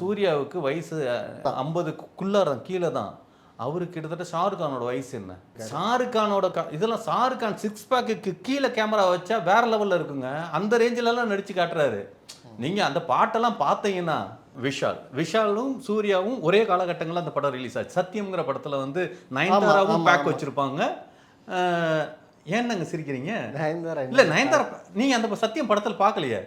சூர்யாவுக்கு வயசு ஐம்பதுக்குள்ள தான் கீழே தான் அவருக்கு கிட்டத்தட்ட ஷாருக் கானோட வயசு என்ன? ஷாருக் கானோட க- இதெல்லாம் ஷாருக் கான் சிக்ஸ் பேக்கு கீழே கேமரா வச்சா வேற லெவல்ல இருக்குங்க. அந்த ரேஞ்சில எல்லாம் நடிச்சு காட்டுறாரு. நீங்க அந்த பாட்டெல்லாம் பார்த்தீங்கன்னா விஷால். விஷாலும் சூர்யாவும் ஒரே காலகட்டங்களில் அந்த படம் ரிலீஸ் ஆச்சு. சத்தியம்ங்கிற படத்துல வந்து நயன்தாராவும் பேக். வச்சிருப்பாங்க. அஹ், ஏன்னங்க சிரிக்கிறீங்க? நயன்தாரா இல்ல நயன்தாரா ப- நீங்க அந்த சத்தியம் படத்துல பார்க்கலையே?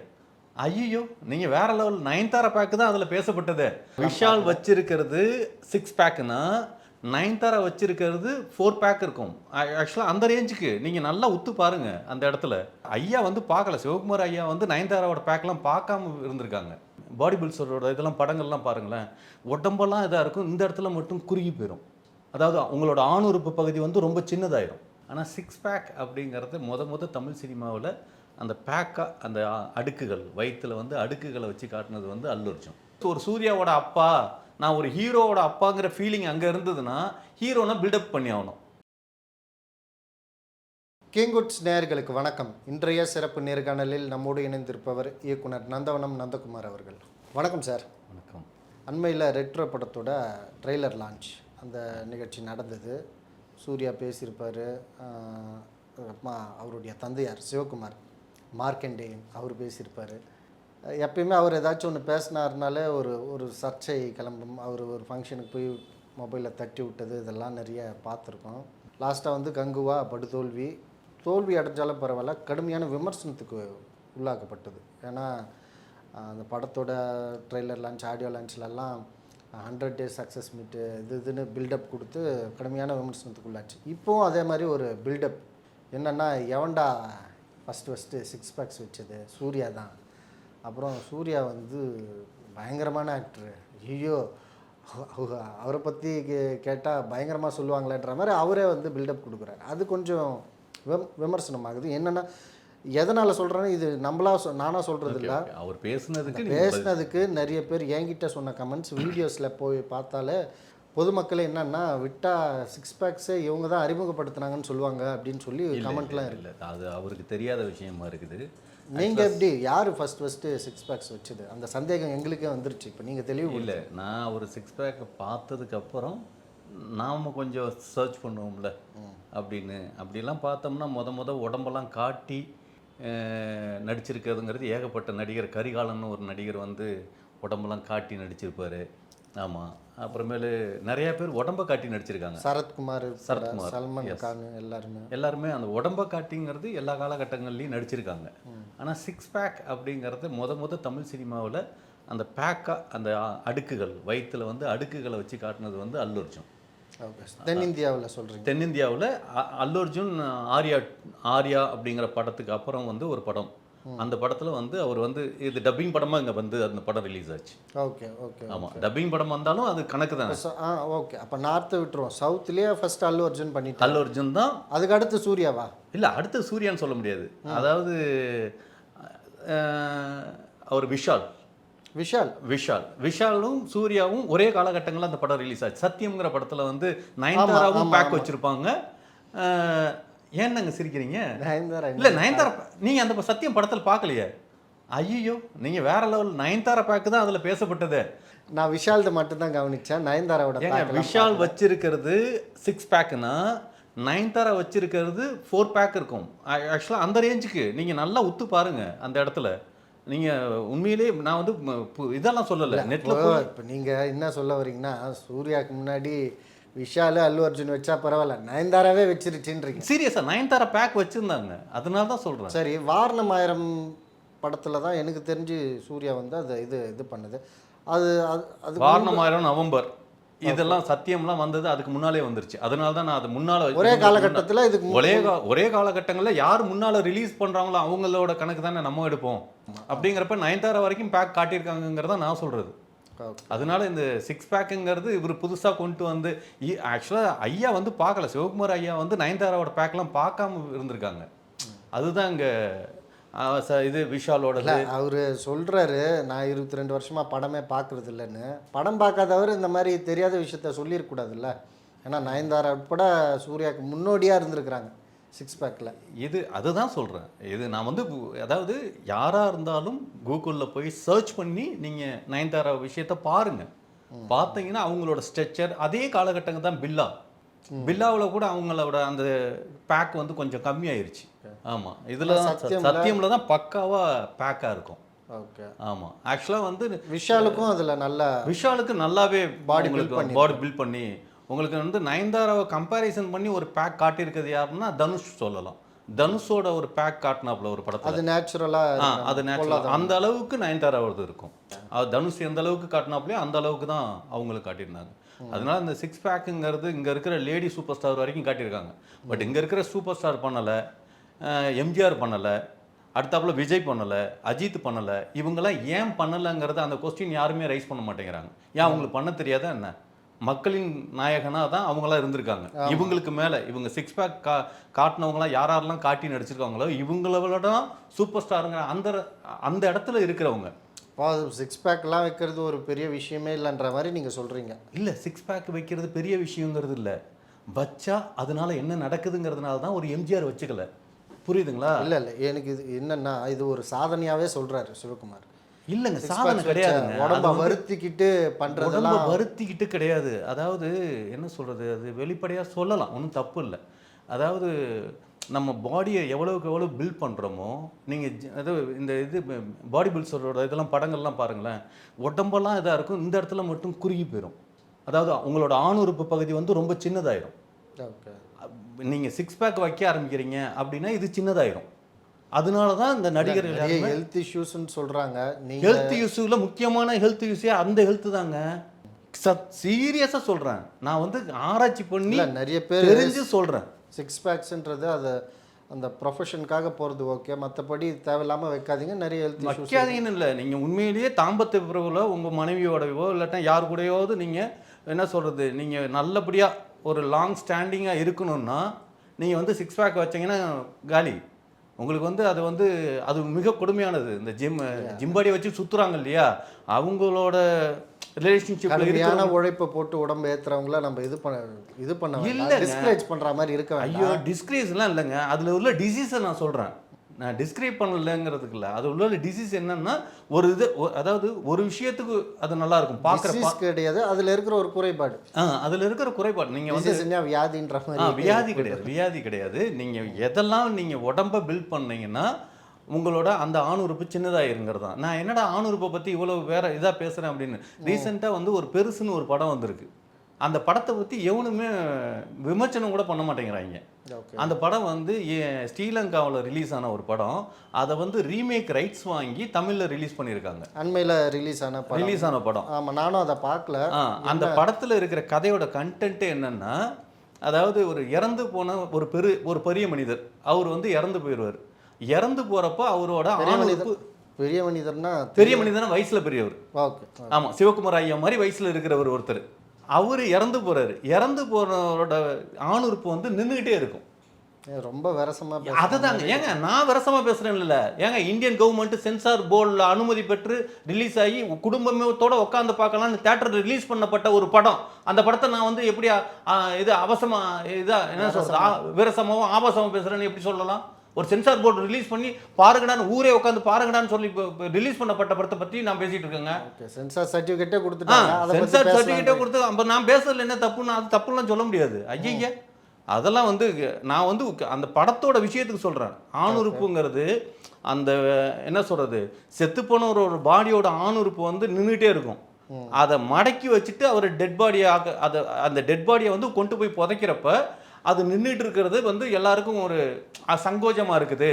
ஐயோ நீங்கள் வேற லெவல் நயன்தாரா பேக் தான் அதில் பேசப்பட்டது. விஷால் வச்சிருக்கிறது சிக்ஸ் பேக்குனா நயன்தாரா வச்சிருக்கிறது ஃபோர் பேக் இருக்கும். ஆக்சுவலாக அந்த ரேஞ்சுக்கு நீங்கள் நல்லா உத்து பாருங்க அந்த இடத்துல. ஐயா வந்து பார்க்கல சிவகுமார் ஐயா வந்து நயன்தாராவோட பேக்லாம் பார்க்காம இருந்திருக்காங்க. பாடி பில்டரோட இதெல்லாம் படங்கள்லாம் பாருங்களேன் உடம்பெல்லாம் இதாக இருக்கும் இந்த இடத்துல மட்டும் குறுகி போயிடும் அதாவது உங்களோட ஆணுறுப்பு பகுதி வந்து ரொம்ப சின்னதாயிரும். ஆனால் சிக்ஸ் பேக் அப்படிங்கிறது முத முத தமிழ் சினிமாவில் அந்த பேக்காக அந்த அடுக்குகள் வயித்துல வந்து அடுக்குகளை வச்சு காட்டினது வந்து அல்லு அர்ஜுன். ஒரு சூர்யாவோட அப்பா நான் ஒரு ஹீரோவோட அப்பாங்கிற ஃபீலிங் அங்கே இருந்ததுன்னா ஹீரோனை பில்டப் பண்ணி ஆகணும். கிங்குட்ஸ் நேயர்களுக்கு வணக்கம். இன்றைய சிறப்பு நேர்காணலில் நம்மோடு இணைந்திருப்பவர் இயக்குனர் நந்தவனம் நந்தகுமார் அவர்கள். வணக்கம் சார். வணக்கம். அண்மையில் ரெட்ரோ படத்தோட ட்ரெய்லர் லான்ச் அந்த நிகழ்ச்சி நடந்தது. சூர்யா பேசியிருப்பார் அவருடைய தந்தையார் சிவகுமார். மார்க்கண்டேயன் அவர் பேசியிருப்பார். எப்பயுமே அவர் ஏதாச்சும் ஒன்று பேசினாருனாலே ஒரு ஒரு சர்ச்சை கிளம்பும். அவர் ஒரு ஃபங்க்ஷனுக்கு போய் மொபைலில் தட்டி விட்டது இதெல்லாம் நிறைய பார்த்துருக்கோம். லாஸ்ட்டாக வந்து கங்குவா படுதோல்வி. தோல்வி அடைஞ்சாலும் பரவாயில்ல கடுமையான விமர்சனத்துக்கு உள்ளாக்கப்பட்டது. ஏன்னா அந்த படத்தோட ட்ரெய்லர் லான்ச் ஆடியோ லான்ச்லலாம் ஹண்ட்ரட் டேஸ் சக்ஸஸ் மீட்டு இது இதுன்னு பில்டப் கொடுத்து கடுமையான விமர்சனத்துக்கு உள்ளாச்சு. இப்போவும் அதே மாதிரி ஒரு பில்டப் என்னென்னா எவன்டா ஃபஸ்ட்டு ஃபஸ்ட்டு சிக்ஸ் பேக்ஸ் வச்சது. சூர்யா தான். அப்புறம் சூர்யா வந்து பயங்கரமான ஆக்டரு ஐயோ அவரை பற்றி கேட்டால் பயங்கரமாக சொல்லுவாங்களேன்ற மாதிரி அவரே வந்து பில்டப் கொடுக்குறாரு. அது கொஞ்சம் விம் விமர்சனமாகுது. என்னென்னா எதனால் சொல்கிறேன்னா இது நம்மளா சொ நானாக சொல்கிறது இல்லை. அவர் பேசுனதுக்கு பேசினதுக்கு நிறைய பேர் என்கிட்ட சொன்ன கமெண்ட்ஸ் வீடியோஸில் போய் பார்த்தாலே பொதுமக்கள் என்னன்னா விட்டா சிக்ஸ் பேக்ஸே இவங்க தான் அறிமுகப்படுத்துனாங்கன்னு சொல்லுவாங்க அப்படின்னு சொல்லி கமெண்ட்லாம் இல்லை அது அவருக்கு தெரியாத விஷயமா இருக்குது. நீங்கள் எப்படி யார் ஃபர்ஸ்ட் ஃபஸ்ட்டு சிக்ஸ் பேக்ஸ் வச்சது? அந்த சந்தேகம் எங்களுக்கே வந்துருச்சு இப்போ நீங்கள் தெளிவு இல்லை நான் ஒரு சிக்ஸ் பேக்கை பார்த்ததுக்கு அப்புறம் நாம் கொஞ்சம் சர்ச் பண்ணுவோம்ல அப்படின்னு. அப்படிலாம் பார்த்தோம்னா முத முத உடம்பெல்லாம் காட்டி நடிச்சிருக்கிறதுங்கிறது ஏகப்பட்ட நடிகர் கரிகாலன்னு ஒரு நடிகர் வந்து உடம்பெல்லாம் காட்டி நடிச்சிருப்பாரு. ஆமாம் அப்புறமேலு நிறைய பேர் உடம்ப காட்டி நடிச்சிருக்காங்க. சரத்குமார் சரத்குமார், சல்மான். கான் எல்லாருமே. எல்லாருமே அந்த உடம்ப காட்டிங்கிறது எல்லா காலகட்டங்கள்லையும் நடிச்சிருக்காங்க. ஆனால் சிக்ஸ் பேக் அப்படிங்கிறது முத முத தமிழ் சினிமாவில் அந்த பேக்காக அந்த அடுக்குகள் வயித்துல வந்து அடுக்குகளை வச்சு காட்டினது வந்து அல்லு அர்ஜுன். ஓகே தென்னிந்தியாவில் சொல்கிறீங்க தென்னிந்தியாவில் அல்லு அர்ஜுன் ஆர்யா ஆர்யா அப்படிங்கிற படத்துக்கு அப்புறம் வந்து ஒரு படம். அந்த படத்தில் வந்து அவர் வந்து இது டப்பிங் படமாக இங்கே வந்து அந்த படம் ரிலீஸ் ஆச்சு. ஓகே ஓகே ஆமாம் டப்பிங் படம் வந்தாலும் அது கணக்கு தானே. ஆ ஓகே. அப்போ நார்த்து விட்டுருவோம். சவுத்துலேயே ஃபர்ஸ்ட் அல்லு அர்ஜுன் பண்ணிட்டார். அல்லு அர்ஜுன் தான். அதுக்கு அடுத்து சூர்யாவா? இல்லை அடுத்து சூர்யான்னு சொல்ல முடியாது. அதாவது அவர் விஷால். விஷால்? விஷால். விஷாலும் சூர்யாவும் ஒரே காலகட்டங்களில் அந்த படம் ரிலீஸ் ஆச்சு. சத்தியம்ங்கிற படத்துல வந்து நயன்தாராவும் பேக். வச்சிருப்பாங்க. அஹ், ஏன்னங்க சிரிக்கிறீங்க? நயன்தாரா இல்ல நயன்தாரா ப- நீங்க அந்த சத்தியம் படத்துல பார்க்கலையே ஐயோ நீங்க வேற லெவல் நயன்தாரா பேக் தான் அதுல பேசப்பட்டது. நான் விஷால்த மட்டும் தான் கவனிச்சேன் நயன்தாராவோட விஷால் வச்சிருக்கிறது சிக்ஸ் பேக்குனா நயன்தாரா வச்சிருக்கிறது ஃபோர் பேக் இருக்கும். ஆக்சுவலாக அந்த ரேஞ்சுக்கு நீங்க நல்லா உத்து பாருங்க அந்த இடத்துல. நீங்க உண்மையிலேயே நான் வந்து இதெல்லாம் சொல்லல போய் இப்போ நீங்கள் என்ன சொல்ல வரீங்கன்னா சூர்யாவுக்கு முன்னாடி விஷால் அல்லு அர்ஜுன் வச்சா பரவாயில்ல. நயன்தாராவே வச்சிருச்சுன்றீங்க. சீரியஸா நயன்தாரா பேக் வச்சிருந்தாங்க. அதனால தான் சொல்றேன். சரி வாரணம் ஆயிரம் படத்தில் தான் எனக்கு தெரிஞ்சு சூர்யா வந்து அது இது இது பண்ணுது. அது அது அது வாரணமாயிரம் நவம்பர். இதெல்லாம் சத்தியம்லாம் வந்தது அதுக்கு முன்னாலே வந்துருச்சு. அதனால தான் நான் அது முன்னால ஒரே காலகட்டத்தில் இதுக்கு ஒரே ஒரே காலகட்டங்களில் யார் முன்னால ரிலீஸ் பண்றாங்களோ அவங்களோட கணக்கு தானே நம்ம எடுப்போம். அப்படிங்கிறப்ப நயன்தாரா வரைக்கும் பேக் காட்டியிருக்காங்கிறத நான் சொல்றது. Okay. அதனால இந்த சிக்ஸ் பேக்குங்கிறது இவர் புதுசா கொண்டு வந்து ஆக்சுவலாக ஐயா வந்து பார்க்கல. சிவகுமார் ஐயா வந்து நயன்தாராவோட பேக்லாம் பார்க்காம இருந்திருக்காங்க. அதுதான் இங்க இது விஷாலோட அவர் சொல்கிறாரு நான் இருபத்தி ரெண்டு வருஷமாக படமே பார்க்குறது இல்லைன்னு. படம் பார்க்காதவர் இந்த மாதிரி தெரியாத விஷயத்த சொல்லியிருக்கூடாதுல்ல ஏன்னா நயன்தாரா உட்பட சூர்யாவுக்கு முன்னோடியாக இருந்திருக்கிறாங்க. சிக்ஸ் பேக்கில் இது அதுதான் சொல்கிறேன் இது நான் வந்து அதாவது யாராக இருந்தாலும் கூகுளில் போய் சர்ச் பண்ணி நீங்கள் நயன்தாரா விஷயத்த பாருங்க. பார்த்தீங்கன்னா அவங்களோட ஸ்ட்ரெச்சர் அதே காலகட்டங்கள் தான் பில்லா. பில்லாவில் கூட அவங்களோட அந்த பேக் வந்து கொஞ்சம் கம்மியாயிருச்சு. ஆமாம் இதில் சத்தியம்ல- தான் பக்காவாக பேக்காக இருக்கும். ஓகே ஆமாம் ஆக்சுவலாக வந்து விஷாலுக்கும் அதில் நல்ல விஷாலுக்கு நல்லாவே பாடி பாடி பில்ட் பண்ணி உங்களுக்கு வந்து நயன்தாராவை கம்பேரிசன் பண்ணி ஒரு பேக் காட்டியிருக்கிறது யாருன்னா தனுஷ் சொல்லலாம். தனுஷோட ஒரு பேக் காட்டினாப்புல ஒரு படத்துல. அது நேச்சுரலாக அது நேச்சுரல் அந்த அளவுக்கு நயன்தாராவது இருக்கும். அது தனுஷ் எந்த அளவுக்கு காட்டினாப்லையோ அந்த அளவுக்கு தான் அவங்களுக்கு காட்டியிருந்தாங்க. அதனால இந்த சிக்ஸ் பேக்குங்கிறது இங்க இருக்கிற லேடி சூப்பர் ஸ்டார் வரைக்கும் காட்டியிருக்காங்க. பட் இங்க இருக்கிற சூப்பர் ஸ்டார் பண்ணல எம்ஜிஆர் பண்ணல அடுத்தாப்புல விஜய் பண்ணல அஜித் பண்ணல இவங்கெல்லாம் ஏன் பண்ணலைங்கிறத அந்த கொஸ்டின் யாருமே ரைஸ் பண்ண மாட்டேங்கிறாங்க. ஏன் அவங்களுக்கு பண்ண தெரியாதா என்ன? மக்களின் நாயகனா தான் அவங்களாம் இருந்திருக்காங்க. இவங்களுக்கு மேல இவங்க சிக்ஸ் பேக் கா காட்டினவங்களாம் யார் யாரெல்லாம் காட்டி நடிச்சிருக்காங்களோ இவங்களோட சூப்பர் ஸ்டாருங்கிற அந்த அந்த இடத்துல இருக்கிறவங்க. சிக்ஸ் பேக்லாம் வைக்கிறது ஒரு பெரிய விஷயமே இல்லைன்ற மாதிரி நீங்கள் சொல்கிறீங்க இல்ல சிக்ஸ் பேக் வைக்கிறது பெரிய விஷயங்கிறது இல்ல. வச்சா அதனால என்ன நடக்குதுங்கிறதுனால தான் ஒரு எம்ஜிஆர் வச்சுக்கல. புரியுதுங்களா? இல்லை இல்லை. எனக்கு இது என்னன்னா இது ஒரு சாதனையாகவே சொல்கிறாரு சிவகுமார். இல்லைங்க சாதனை கிடையாதுங்க. உடம்ப வருத்திக்கிட்டு உடம்ப பண்ணுறதெல்லாம் வருத்திக்கிட்டு கிடையாது. அதாவது என்ன சொல்றது அது வெளிப்படையா சொல்லலாம் ஒன்றும் தப்பு இல்லை. அதாவது நம்ம பாடியை எவ்வளவுக்கு எவ்வளோ பில்ட் பண்ணுறோமோ நீங்கள் அதாவது இந்த இது பாடி பில்ட்ஸரோட இதெல்லாம் படங்கள்லாம் பாருங்களேன். உடம்பெல்லாம் இதாக இருக்கும் இந்த இடத்துல மட்டும் குறுகி போயிடும் அதாவது உங்களோட ஆணுறுப்பு பகுதி வந்து ரொம்ப சின்னதாயிரும். நீங்கள் சிக்ஸ் பேக் வைக்க ஆரம்பிக்கிறீங்க அப்படின்னா இது சின்னதாயிரும். அதனால தான் இந்த நடிகர்கள் ஹெல்த் இஷ்யூஸ்ன்னு சொல்கிறாங்க ஹெல்த் இஷ்யூவில் முக்கியமான ஹெல்த் இஷ்யூ அந்த ஹெல்த் தாங்க. சத் சீரியஸாக சொல்கிறேன் நான் வந்து ஆராய்ச்சி பண்ணி நிறைய பேர் தெரிஞ்சு சொல்கிறேன் சிக்ஸ் பேக்ஸ்ன்றது அது அந்த ப்ரொஃபஷனுக்காக போகிறது ஓகே மற்றபடி தேவையில்லாமல் வைக்காதீங்க. நிறைய ஹெல்த் இஷ்யூஸ் வைக்காதீங்கன்னு இல்லை. நீங்கள் உண்மையிலேயே தாம்பத்திய பிறகுல உங்கள் மனைவியோடவோ இல்லாட்டா யார் கூடயாவது நீங்கள் என்ன சொல்கிறது நீங்கள் நல்லபடியாக ஒரு லாங் ஸ்டாண்டிங்காக இருக்கணும்னா நீங்கள் வந்து சிக்ஸ் பேக் வச்சீங்கன்னா காலி. உங்களுக்கு வந்து அது வந்து அது மிக கொடுமையானது. இந்த ஜிம் ஜிம்பாடியை வச்சு சுற்றுறாங்க இல்லையா? அவங்களோட ரிலேஷன்ஷிப்பில் கடுமையான உழைப்பை போட்டு உடம்பு ஏத்துறவங்கள நம்ம இது பண்ண இது பண்ண இல்லைங்க. டிஸ்கரேஜ் பண்ற மாதிரி இருக்க ஐயோ டிஸ்கிரீஸ்லாம் இல்லைங்க. அதில் உள்ள டிசீஸை நான் சொல்கிறேன் நான் டிஸ்கிரைப் பண்ணலைங்கிறதுக்கு இல்லை அது உள்ள டிசீஸ் என்னன்னா ஒரு இது அதாவது ஒரு விஷயத்துக்கு அது நல்லா இருக்கும் பார்க்குற கிடையாது. அதுல இருக்கிற ஒரு குறைபாடு. ஆ அதில் இருக்கிற குறைபாடு. நீங்கள் வந்து என்ன வியாதின்ற மாதிரி வியாதி கிடையாது வியாதி கிடையாது. நீங்கள் எதெல்லாம் நீங்கள் உடம்ப பில்ட் பண்ணீங்கன்னா உங்களோட அந்த ஆணுறுப்பு சின்னதாயிருங்கிறது தான் நான் என்னடா ஆணுறுப்பை பற்றி இவ்வளோ வேற இதாக பேசுகிறேன் அப்படின்னு. ரீசெண்டாக வந்து ஒரு பெருசுன்னு ஒரு படம் வந்திருக்கு. அந்த படத்தை பற்றி எவனுமே விமர்சனம் கூட பண்ண மாட்டேங்கிறாங்க. அந்த படம் வந்து ஸ்ரீலங்காவில் ரிலீஸ் ஆன ஒரு படம். அதை வந்து ரீமேக் ரைட்ஸ் வாங்கி தமிழில் ரிலீஸ் பண்ணியிருக்காங்க. அண்மையில ரிலீஸ் ஆன ரிலீஸ் ஆன படம். ஆமா நானும் அதை பார்க்கல. அந்த படத்துல இருக்கிற கதையோட கண்டென்ட் என்னன்னா அதாவது ஒரு இறந்து போன ஒரு பெரு ஒரு பெரிய மனிதர். அவர் வந்து இறந்து போயிடுவார் இறந்து போறப்ப அவரோட பெரிய ஆணுறுப்பு பெரிய மனிதர்னா பெரிய மனிதனா வயசுல பெரியவர். ஓகே. ஆமா சிவகுமார் ஐயா மாதிரி வயசுல இருக்கிறவர் ஒருத்தர். அவர் இறந்து போறாரு. இறந்து போறவரோட ஆணுறுப்பு வந்து நின்றுகிட்டே இருக்கும். ரொம்ப விரசமா பேச அதுதாங்க. ஏங்க நான் விரசமா பேசுறேன் இல்ல ஏங்க இந்தியன் கவர்மெண்ட் சென்சார் போர்டில் அனுமதி பெற்று ரிலீஸ் ஆகி குடும்பத்தோட உட்காந்து பார்க்கலாம்னு தேட்டர் ரிலீஸ் பண்ணப்பட்ட ஒரு படம். அந்த படத்தை நான் வந்து எப்படி இது அவசமா இதா என்ன சொல்றது? ஆ, விரசமாவும் ஆபாசமாவும் பேசுறேன்னு எப்படி சொல்லலாம்? ஒரு சென்சார் போர்டு ரிலீஸ் பண்ணி பாருங்கடான்னு ஊரே உட்காந்து பாருங்கடான்னு சொல்லி ரிலீஸ் பண்ணப்பட்ட படத்தை பத்தி நான் பேசிட்டு இருக்கேங்க. சென்சார் சர்டிஃபிகேட்டே கொடுத்துட்டாங்க. சென்சார் சர்டிஃபிகேட்டை கொடுத்து அப்போ நான் பேசுறதுல என்ன தப்புன்னு அது தப்புலாம் சொல்ல முடியாது. ஐயய்ய. அதெல்லாம் வந்து நான் வந்து அந்த படத்தோட விஷயத்துக்கு சொல்றேன். ஆணுறுப்புங்கிறது அந்த என்ன சொல்றது செத்து போனவர் ஒரு பாடியோட ஆணுறுப்பு வந்து நின்றுட்டே இருக்கும். அதை மடக்கி வச்சுட்டு அவர் டெட் பாடியை அதை அந்த டெட் பாடியை வந்து கொண்டு போய் புதைக்கிறப்ப அது நின்றுட்டு இருக்கிறது வந்து எல்லாருக்கும் ஒரு சங்கோஜமா இருக்குது.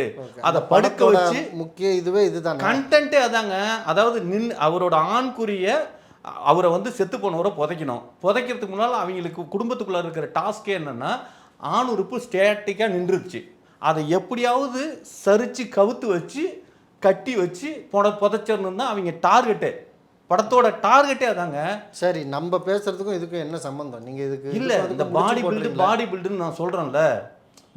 அதை படுக்க வச்சு முக்கிய இதுவே இதுதான்? கண்டென்ட்டே அதாங்க. அதாவது நின் அவரோட ஆண்குறிய அவரை வந்து செத்து போனவரை புதைக்கணும். புதைக்கிறதுக்கு முன்னால் அவங்களுக்கு குடும்பத்துக்குள்ள இருக்கிற டாஸ்கே என்னன்னா ஆண் உறுப்பு ஸ்டேட்டிக்காக நின்றுச்சு அதை எப்படியாவது சரிச்சு கவுத்து வச்சு கட்டி வச்சு புத புதைச்சிடணும் தான் அவங்க டார்கெட்டே படத்தோட டார்கெட்டே அதாங்க. சரி நம்ம பேசுறதுக்கும் இதுக்கும் என்ன சம்பந்தம்? நீங்க இதுக்கு இல்ல இந்த பாடி பில்டு? பாடி பில்டுன்னு நான் சொல்றேன்ல.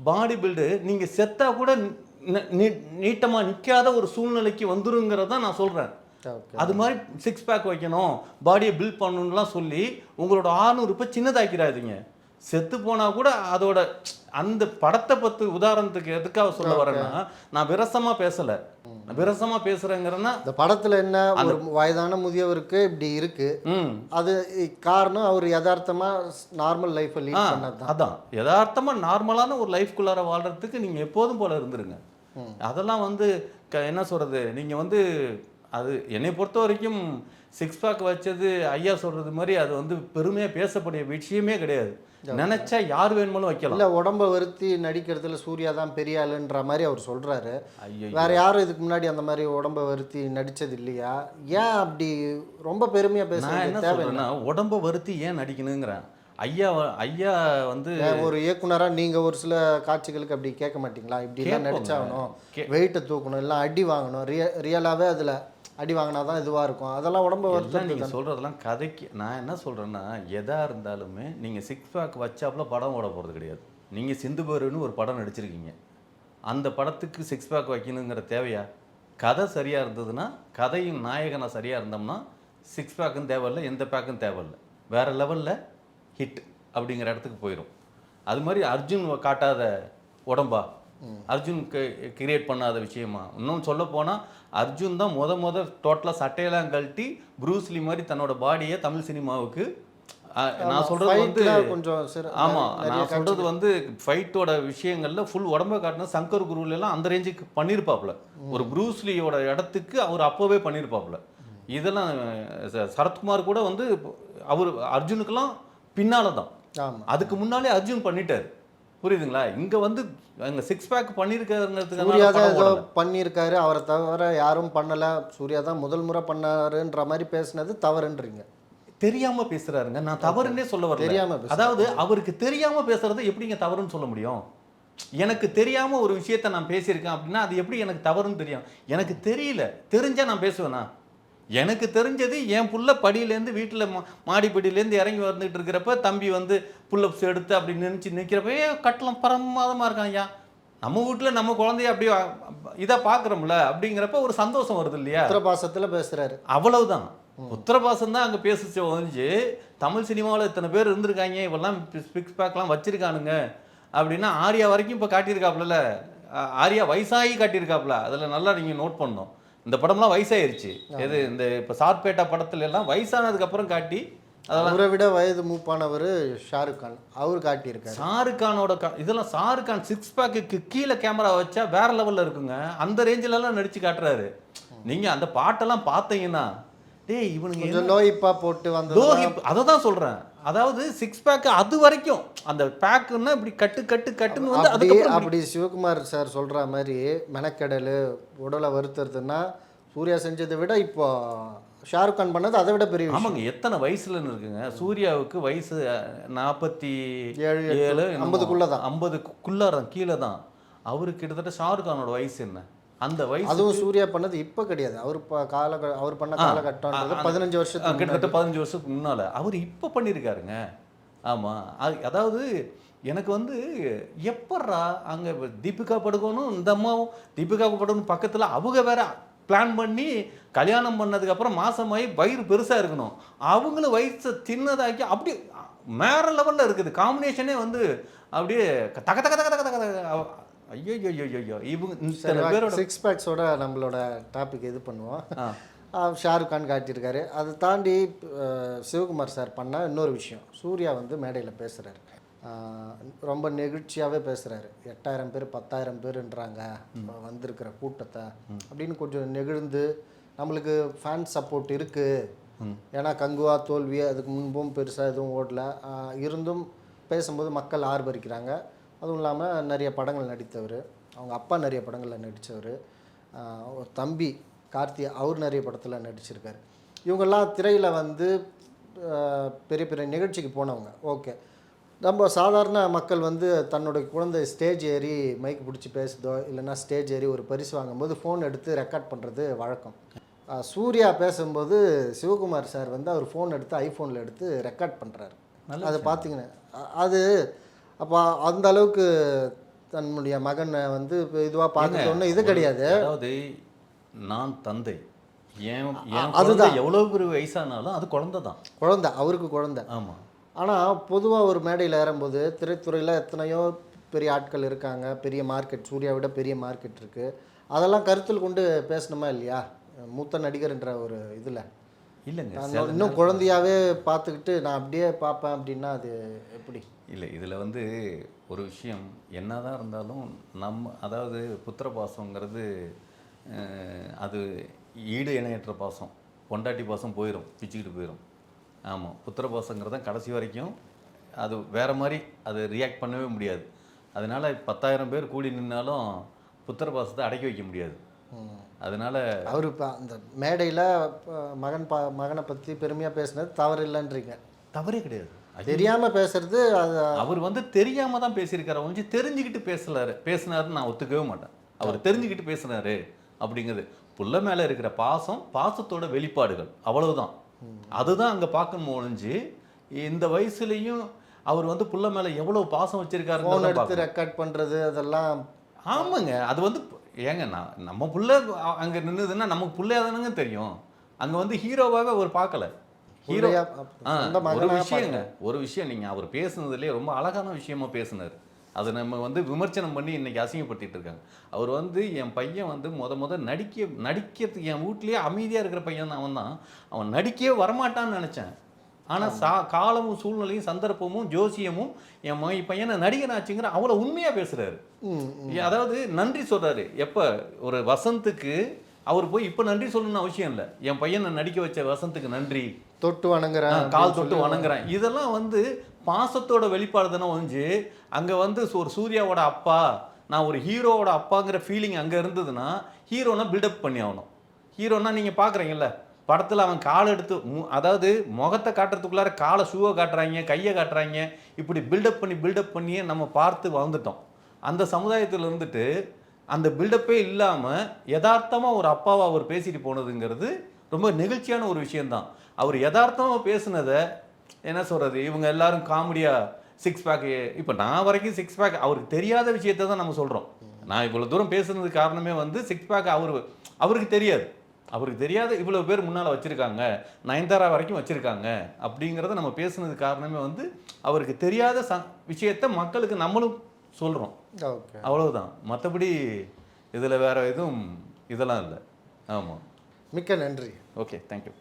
பாடி பில்டு நீங்க செத்தா கூட நி- நீ- நீட்டமா நிக்காத ஒரு சூழ்நிலைக்கு வந்துருங்கிறத நான் சொல்றேன். ஓகே. அது மாதிரி சிக்ஸ் பேக் வைக்கணும். பாடியை பில்ட் பண்ணணும்லாம் சொல்லி உங்களோட ஆணுறுப்பை சின்னதாக்கிறாதீங்க. செத்து போனா கூட அதோட அந்த படத்தை பத்தி உதாரணத்துக்கு எதுக்காக சொல்ல வரேன்னா நான் விரசமா பேசல. நான் விரசமா பேசுறேங்கிறேன்னா இந்த படத்துல என்ன ஒரு வயதான முதியவருக்கு இப்படி இருக்கு. ம். அது காரணம் அவர் யதார்த்தமா நார்மல் லைஃப்பை ஆ, லீட் பண்ணது அதான். யதார்த்தமா நார்மலான ஒரு லைஃப்குள்ளார வாழ்றதுக்கு நீங்க எப்போதும் போல இருந்துருங்க. அதெல்லாம் வந்து க- என்ன சொல்றது? நீங்க வந்து அது என்னை பொறுத்த வரைக்கும் சிக்ஸ் பேக் வச்சது ஐயா சொல்றது மாதிரி அது வந்து பெருமையா பேசக்கூடிய விஷயமே கிடையாது. நினைச்சா யார் வேணுமாலும் வைக்கலாம். இல்ல உடம்ப வருத்தி நடிக்கிறதுல சூர்யா தான் பெரிய ஆளுன்ற மாதிரி அவர் சொல்றாரு. வேற யாரும் இதுக்கு முன்னாடி அந்த மாதிரி உடம்ப வருத்தி நடிச்சது இல்லையா? ஏன் அப்படி ரொம்ப பெருமையா நான் பேசுறது என்ன தேவை சொல்றேன்னா உடம்ப வருத்தி ஏன் நடிக்கணுங்கிறேன்? ஐயா ஐயா வந்து ஒரு இயக்குனரா நீங்க ஒரு சில காட்சிகளுக்கு அப்படி கேட்க மாட்டீங்களா? இப்படி எல்லாம். நடிச்சாகணும். வெயிட்டை தூக்கணும் எல்லாம் அடி வாங்கணும். ரிய ரியலாவே அதுல அடி வாங்கினாதான் இதுவா இருக்கும். அதெல்லாம் உடம்ப வருத்தம் நீங்க சொல்றதெல்லாம் கதைக்கு நான் என்ன சொல்றேன்னா எதா இருந்தாலுமே நீங்க சிக்ஸ் பேக் வச்சாப்புல படம் ஓட போறது கிடையாது. நீங்க சிந்து பேருன்னு ஒரு படம் நடிச்சிருக்கீங்க. அந்த படத்துக்கு சிக்ஸ் பேக் வைக்கணுங்கிற தேவையா? கதை சரியா இருந்ததுன்னா கதையும் நாயகனா சரியா இருந்தோம்னா சிக்ஸ் பேக்கும் தேவையில்ல எந்த பேக்கும் தேவையில்ல. வேற லெவல்ல ஹிட் அப்படிங்கிற இடத்துக்கு போயிடும் அது மாதிரி அர்ஜுன் காட்டாத உடம்பா? அர்ஜுன் கிரியேட் பண்ணாத விஷயமா? இன்னும் சொல்ல போனா அர்ஜுன் தான் முத முத டோட்டலாக சட்டையெல்லாம் கழட்டி ப்ரூஸ்லி மாதிரி தன்னோட பாடியை தமிழ் சினிமாவுக்கு நான் சொல்றது வந்து கொஞ்சம் ஆமா நான் சொல்றது வந்து ஃபைட்டோட விஷயங்கள்ல ஃபுல் உடம்ப காட்டின சங்கர் குருல எல்லாம் அந்த ரேஞ்சுக்கு பண்ணியிருப்பாப்ல ஒரு ப்ரூஸ்லியோட இடத்துக்கு அவர் அப்போவே பண்ணியிருப்பாப்ல இதெல்லாம் சரத்குமார் கூட வந்து அவர் அர்ஜுனுக்கெல்லாம் பின்னால தான் அதுக்கு முன்னாலே அர்ஜுன் பண்ணிட்டாரு. புரியுதுங்களா? இங்க வந்து அங்க சிக்ஸ் பேக் சூர்யா தான் ஏதோ பண்ணியிருக்காரு. அவரை தவிர யாரும் பண்ணல. சூர்யா தான் முதல் முறை பண்ணாருன்ற மாதிரி பேசுனது தவறுன்றீங்க. தெரியாம பேசுறாருங்க. நான் தவறுன்னே சொல்ல வரல. தெரியாம பேசுறாரு. அதாவது அவருக்கு தெரியாம பேசுறது எப்படிங்க தவறுன்னு சொல்ல முடியும்? எனக்கு தெரியாம ஒரு விஷயத்த நான் பேசியிருக்கேன் அப்படின்னா அது எப்படி எனக்கு தவறுன்னு தெரியும்? எனக்கு தெரியல. தெரிஞ்சா நான் பேசுவேனா? எனக்கு தெரிஞ்சது என் புள்ள படியிலேருந்து வீட்டில் மாடிப்படியிலேருந்து இறங்கி வந்துட்டு இருக்கிறப்ப தம்பி வந்து புல்லப்ஸ் எடுத்து அப்படி நினைச்சு நிற்கிறப்ப கட்டலாம் பிரமாதமாக இருக்கான் ஐயா. நம்ம வீட்டில் நம்ம குழந்தைய அப்படியே இதாக பார்க்குறோம்ல அப்படிங்கிறப்ப ஒரு சந்தோஷம் வருது இல்லையா? உத்தரபாசத்துல பேசுறாரு. அவ்வளவுதான். உத்தரபாசம் தான் அங்கே பேசுச்சு ஒழிஞ்சு தமிழ் சினிமாவில் இத்தனை பேர் இருந்திருக்காங்க இவெல்லாம் ஸ்பிக்ஸ் பேக்லாம் வச்சிருக்கானுங்க அப்படின்னா ஆர்யா வரைக்கும் இப்போ காட்டியிருக்காப்புல ஆர்யா வயசாகி காட்டியிருக்காப்புல அதில் நல்லா நீங்கள் நோட் பண்ணணும். இந்த படம்லாம் வயசாயிருச்சு. எது இந்த இப்போ சார்பேட்டா படத்துல எல்லாம் வயசானதுக்கு அப்புறம் காட்டி அவரை விட வயது மூப்பானவர் ஷாருக் கான். அவர் காட்டியிருக்காரு. ஷாருக் கானோட இதெல்லாம் ஷாருக் கான் சிக்ஸ் பேக்குக்கு கீழே கேமரா வச்சா வேற லெவல்ல இருக்குங்க. அந்த ரேஞ்சில எல்லாம் நடிச்சு காட்டுறாரு. நீங்க அந்த பாட்டெல்லாம் பார்த்தீங்கன்னா டேய் இவனுங்க லோயிப்பா போட்டு வந்தது லோகி அதை தான் சொல்றேன். அதாவது சிக்ஸ் பேக் அது வரைக்கும். அந்த பேக்குன்னா இப்படி கட்டு கட்டு கட்டுன்னு வந்து அதுக்கப்புறம் அப்படி சிவகுமார் சார் சொல்ற மாதிரி மெனக்கெடல் உடலை வருத்துறதுன்னா சூர்யா செஞ்சதை விட இப்போ ஷாருக் கான் பண்ணது அதை விட பெரிய ஆமாங்க எத்தனை வயசுலன்னு இருக்குங்க. சூர்யாவுக்கு வயசு நாற்பத்தி ஏழு, ஏழு ஐம்பதுக்குள்ள தான். ஐம்பதுக்குள்ளார தான் கீழே தான் அவருக்கு கிட்டத்தட்ட ஷாருக் கானோட வயசு என்ன? அந்த வயசு அதுவும் சூர்யா பண்ணது இப்போ கிடையாது. அவர் கால அவர் பண்ண காலகட்டம்ன்றது பதினஞ்சு வருஷத்துக்கு கிட்டத்தட்ட பதினஞ்சு வருஷத்துக்கு முன்னால. அவர் இப்போ பண்ணியிருக்காருங்க ஆமா. அது அதாவது எனக்கு வந்து எப்பட்றா அங்க தீபிகா படுகோனும் இந்த அம்மாவும் தீபிகா படுகோனும் பக்கத்துல அவங்க வேற பிளான் பண்ணி கல்யாணம் பண்ணதுக்கு அப்புறம் மாசமாயி வயிறு பெருசா இருக்கணும். அவங்களும் வயசை சின்னதாக்கி அப்படி வேற லெவல்ல இருக்குது. காம்பினேஷனே வந்து அப்படியே தக தக தக தக தக ஐயோ ஐயோ ஐயோ இவங்க பேரோட சிக்ஸ் பேக்ஸோட நம்மளோட டாபிக் இது பண்ணுவோம்? ஷாருக் கான் காட்டியிருக்காரு. அதை தாண்டி சிவகுமார் சார் பண்ண இன்னொரு விஷயம். சூர்யா வந்து மேடையில் பேசுகிறாரு ரொம்ப நெகிழ்ச்சியாகவே பேசுகிறாரு எட்டாயிரம் பேர் பத்தாயிரம் பேருன்றாங்க. வந்திருக்கிற கூட்டத்தை. அப்படின்னு கொஞ்சம் நெகிழ்ந்து நம்மளுக்கு ஃபேன் சப்போர்ட் இருக்குது ஏன்னா கங்குவா தோல்வி அதுக்கு முன்பும் பெருசாக எதுவும் ஓடல. இருந்தும் பேசும்போது மக்கள் ஆர்ப்பரிக்கிறாங்க. அதுவும் இல்லாமல் நிறைய படங்கள் நடித்தவர். அவங்க அப்பா நிறைய படங்களில் நடித்தவர். ஒரு தம்பி கார்த்தி அவர் நிறைய படத்தில் நடிச்சிருக்காரு. இவங்கெல்லாம் திரையில் வந்து பெரிய பெரிய நிகழ்ச்சிக்கு போனவங்க. ஓகே. நம்ம சாதாரண மக்கள் வந்து தன்னோட குழந்தை ஸ்டேஜ் ஏறி மைக் பிடிச்சி பேசுதோ இல்லைன்னா ஸ்டேஜ் ஏறி ஒரு பரிசு வாங்கும்போது ஃபோன் எடுத்து ரெக்கார்ட் பண்ணுறது வழக்கம். சூர்யா பேசும்போது சிவகுமார் சார் வந்து அவர் ஃபோன் எடுத்து ஐஃபோனில் எடுத்து ரெக்கார்ட் பண்ணுறாரு அதை பார்த்தீங்கன்னா அது அப்போ அந்த அளவுக்கு தன்னுடைய மகனை வந்து இதுவாக பார்க்கறது ஒன்றும் இது கிடையாது. அதாவது நான் தந்தை. என் அதுதான். எவ்வளவு பெரிய வயசானாலும் அது குழந்தை தான். குழந்தை அவருக்கு குழந்தை. ஆமா. ஆனால் பொதுவாக ஒரு மேடையில் ஏறும்போது திரைத்துறையில் எத்தனையோ பெரிய ஆட்கள் இருக்காங்க. பெரிய மார்க்கெட் சூர்யா விட பெரிய மார்க்கெட் இருக்குது அதெல்லாம் கருத்தில் கொண்டு பேசணுமா இல்லையா? மூத்த நடிகர்ன்ற ஒரு இதில். இல்லைங்க இன்னும் குழந்தையாவே பார்த்துக்கிட்டு நான் அப்படியே பார்ப்பேன் அப்படின்னா அது எப்படி? இல்லை இதில் வந்து ஒரு விஷயம் என்னதான் இருந்தாலும் நம்ம அதாவது புத்திர பாசங்கிறது அது ஈடு இணையற்ற பாசம். பொண்டாட்டி பாசம் போயிடும் பிச்சுக்கிட்டு போயிடும் ஆமாம் புத்திர பாசங்கிறது கடைசி வரைக்கும் அது வேற மாதிரி அது ரியாக்ட் பண்ணவே முடியாது. அதனால பத்தாயிரம் பேர் கூடி நின்னாலும் புத்திர பாசத்தை அடக்கி வைக்க முடியாது. அதனால அவர் இப்போ அந்த மேடையில் மகன் பா மகனை பற்றி பெருமையாக பேசுனது தவறு இல்லைன்றீங்க. தவறே கிடையாது. தெரியாமல் பேசுறது அது அவர் வந்து தெரியாம தான் பேசியிருக்காரு. ஒழிஞ்சு தெரிஞ்சுக்கிட்டு பேசலாரு. பேசினாருன்னு நான் ஒத்துக்கவே மாட்டேன். அவர் தெரிஞ்சுக்கிட்டு பேசினாரு அப்படிங்கிறது. புள்ள மேல இருக்கிற பாசம் பாசத்தோட வெளிப்பாடுகள். அவ்வளவுதான். அதுதான் அங்க பார்க்கணும் ஒழிஞ்சு இந்த வயசுலயும் அவர் வந்து புள்ள மேல எவ்வளவு பாசம் ஃபோன் வச்சிருக்காருன்னு எடுத்து ரெக்கார்ட் பண்ணுறது அதெல்லாம் ஆமாங்க. அது வந்து ஏங்க நான் நம்ம புள்ள அங்க நின்னுதுன்னா நமக்கு புள்ளையா தானங்க தெரியும். அங்க வந்து ஹீரோவாக அவர் பார்க்கல. ஹீரோ ஒரு விஷயங்க ஒரு விஷயம் நீங்க அவர் பேசுனதுலயே ரொம்ப அழகான விஷயமா பேசுனாரு. அதை நம்ம வந்து விமர்சனம் பண்ணி இன்னைக்கு அசிங்கப்படுத்திட்டு இருக்காங்க. அவர் வந்து என் பையன் வந்து முத முத நடிக்க நடிக்கிறதுக்கு என் வீட்லயே அமைதியா இருக்கிற பையன் அவன் தான் அவன் நடிக்கவே வரமாட்டான்னு நினைச்சேன். ஆனா சா காலமும் சூழ்நிலையும் சந்தர்ப்பமும் ஜோசியமும் என் மை பையனை நடிகனாச்சுங்கிற அவ்வளோ உண்மையா பேசுறாரு. ம், அதாவது நன்றி சொல்றாரு. எப்ப? ஒரு வசந்துக்கு அவர் போய் இப்ப நன்றி சொல்லணும்னு அவசியம் இல்லை. என் பையனை நடிக்க வச்ச வசந்துக்கு நன்றி. தொட்டு வணங்குறேன் கால் தொட்டு வணங்குறேன். இதெல்லாம் வந்து பாசத்தோட வெளிப்பாடு தானே ஒழிஞ்சு அங்க வந்து ஒரு சூர்யாவோட அப்பா நான் ஒரு ஹீரோவோட அப்பாங்கிற ஃபீலிங் அங்க இருந்ததுன்னா ஹீரோனா பில்டப் பண்ணி ஆகணும். ஹீரோனா நீங்க பாக்குறீங்கல்ல படத்துல அவன் கால் எடுத்து மு- அதாவது முகத்தை காட்டுறதுக்குள்ளார காலை ஷூவை காட்டுறாங்க கையை காட்டுறாங்க. இப்படி பில்டப் பண்ணி பில்டப் பண்ணியே நம்ம பார்த்து வாழ்ந்துட்டோம். அந்த சமுதாயத்துல இருந்துட்டு அந்த பில்டப்பே இல்லாமல் யதார்த்தமாக ஒரு அப்பாவை அவர் பேசிட்டு போனதுங்கிறது ரொம்ப நெகிழ்ச்சியான ஒரு விஷயந்தான் அவர் யதார்த்தமாக பேசுனதை என்ன சொல்கிறது இவங்க எல்லாரும் காமெடியாக சிக்ஸ் பேக்கு இப்போ நான் வரைக்கும் சிக்ஸ் பேக் அவருக்கு தெரியாத விஷயத்தை தான் நம்ம சொல்கிறோம் நான் இவ்வளோ தூரம் பேசுனதுக்கு காரணமே வந்து சிக்ஸ் பேக் அவர் அவருக்கு தெரியாது. அவருக்கு தெரியாத இவ்வளோ பேர் முன்னால் வச்சுருக்காங்க. நயன்தாரா வரைக்கும் வச்சுருக்காங்க. அப்படிங்கிறத நம்ம பேசுனது காரணமே வந்து அவருக்கு தெரியாத ச விஷயத்த மக்களுக்கு நம்மளும் சொல்றோம். ஓகே. அவ்வளவுதான். மற்றபடி இதுல வேற எதுவும் இதெல்லாம் இல்லை. ஆமா. மிக்க நன்றி. Okay thank you